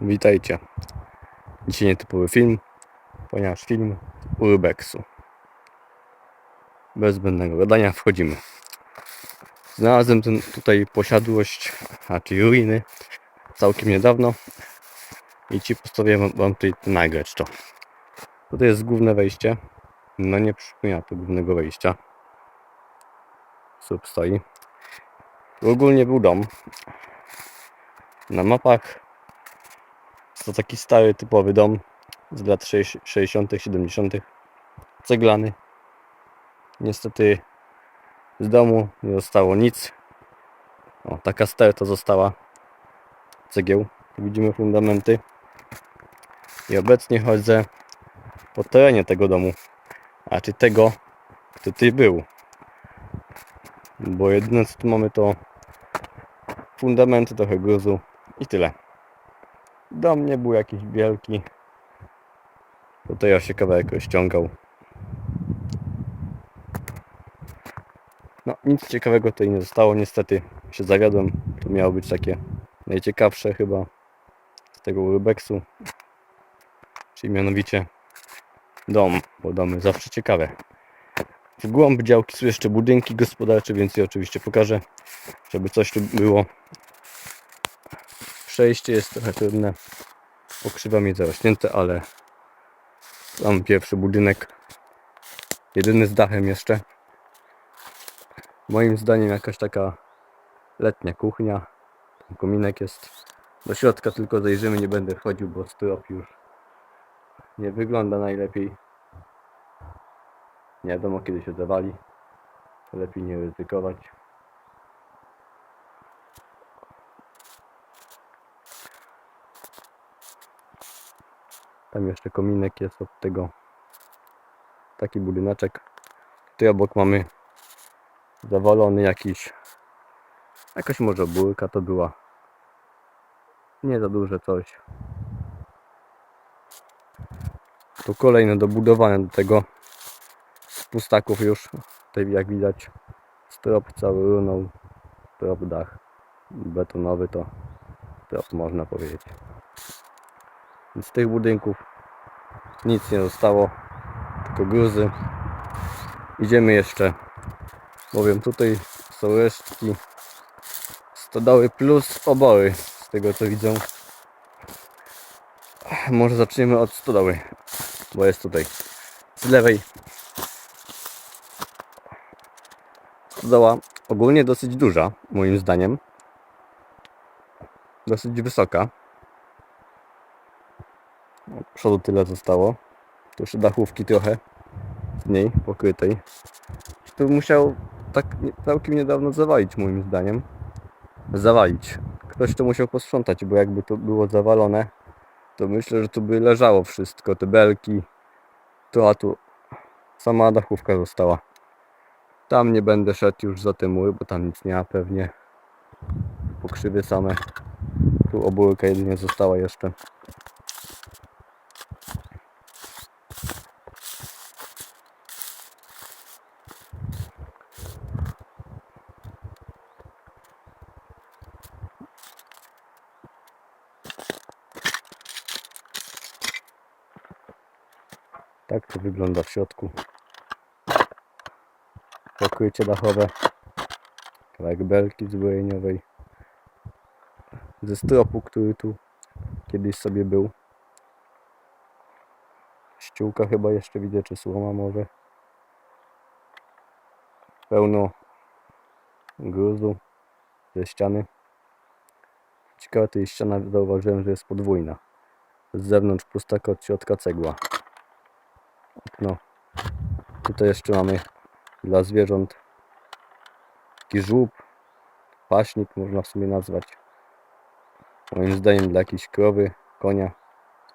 Witajcie. Dzisiaj nietypowy film, ponieważ film Urbexu. Bez zbędnego gadania wchodzimy. Znalazłem ten, tutaj posiadłość, a czy ruiny całkiem niedawno i ci postanowiłem wam tutaj nagrać to. Tutaj jest główne wejście. No nie przypomina to głównego wejścia. Słup stoi. Ogólnie był dom. Na mapach to taki stary, typowy dom z lat 60., 70., ceglany. Niestety z domu nie zostało nic. O, taka sterta została cegieł. Tu widzimy fundamenty. I obecnie chodzę po terenie tego domu. A czy tego, kto tutaj był. Bo jedyne co tu mamy to fundamenty, trochę gruzu i tyle. Dom nie był jakiś wielki. Tutaj ja się kawałek rozciągał. No, nic ciekawego tutaj nie zostało. Niestety się zawiodłem. To miało być takie najciekawsze chyba z tego urbexu. Czyli mianowicie dom, bo domy zawsze ciekawe. W głąb działki są jeszcze budynki gospodarcze, więc je oczywiście pokażę, żeby coś tu było. Przejście jest trochę trudne. Pokrzywa mi zarośnięte, ale mam pierwszy budynek. Jedyny z dachem jeszcze. Moim zdaniem jakaś taka letnia kuchnia. Tam kominek jest. Do środka tylko zajrzymy, nie będę wchodził, bo strop już nie wygląda najlepiej. Nie wiadomo kiedy się zawali. Lepiej nie ryzykować. Tam jeszcze kominek jest od tego. Taki budyneczek. Tutaj obok mamy zawalony jakiś. Jakaś może burka to była. Nie za duże coś. Tu kolejne dobudowane do tego. Z pustaków już. Tutaj jak widać strop cały runął. Strop dach betonowy to strop można powiedzieć. Z tych budynków nic nie zostało, tylko gruzy. Idziemy jeszcze, bowiem tutaj są resztki stodoły plus obory, z tego co widzę. Może zaczniemy od stodoły, bo jest tutaj z lewej. Stodoła ogólnie dosyć duża, moim zdaniem. Dosyć wysoka. Od przodu tyle zostało. Tu jeszcze dachówki trochę z niej pokrytej. Tu musiał tak całkiem niedawno zawalić moim zdaniem. Zawalić. Ktoś to musiał posprzątać, bo jakby to było zawalone, to myślę, że tu by leżało wszystko. Te belki, to a tu sama dachówka została. Tam nie będę szedł już za te mury, bo tam nic nie ma pewnie. Pokrzywy same. Tu obórka jedynie została jeszcze. Tak to wygląda w środku. Pokrycie dachowe. Kawałek belki zbrojeniowej. Ze stropu, który tu kiedyś sobie był. Ściółka chyba jeszcze widzę, czy słoma może. Pełno gruzu ze ściany. Ciekawe, tej ściana zauważyłem, że jest podwójna. Z zewnątrz pustaka, od środka cegła. No. Tutaj jeszcze mamy dla zwierząt taki żółb, paśnik można w sumie nazwać. Moim zdaniem dla jakiejś krowy, konia,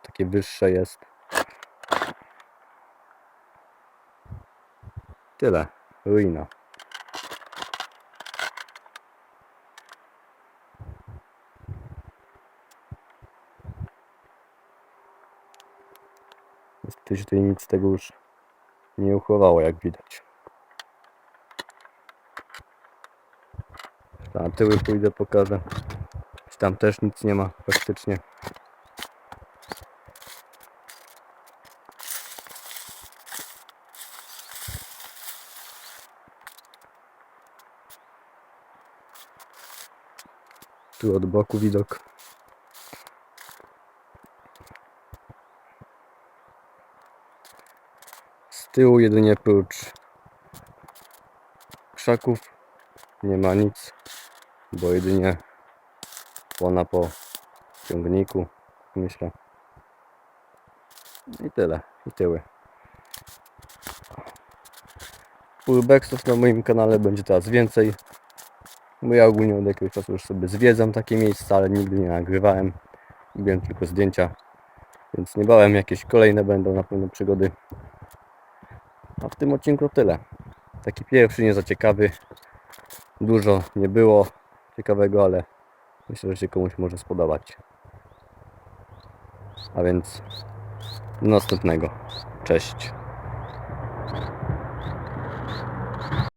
takie wyższe jest. Tyle. Ruina. Niestety się tutaj nic z tego już nie uchowało, jak widać. Na tyły pójdę, pokażę. Tam też nic nie ma praktycznie. Tu od boku widok. Tyłu jedynie prócz krzaków nie ma nic, bo jedynie płona po ciągniku, myślę. I tyle, i tyły. Urbexów na moim kanale będzie teraz więcej. Bo ja ogólnie od jakiegoś czasu już sobie zwiedzam takie miejsca, ale nigdy nie nagrywałem. Robiłem tylko zdjęcia. Więc niebawem jakieś kolejne będą na pewno przygody. A w tym odcinku tyle. Taki pierwszy, nie za ciekawy. Dużo nie było ciekawego, ale myślę, że się komuś może spodobać. A więc do następnego. Cześć.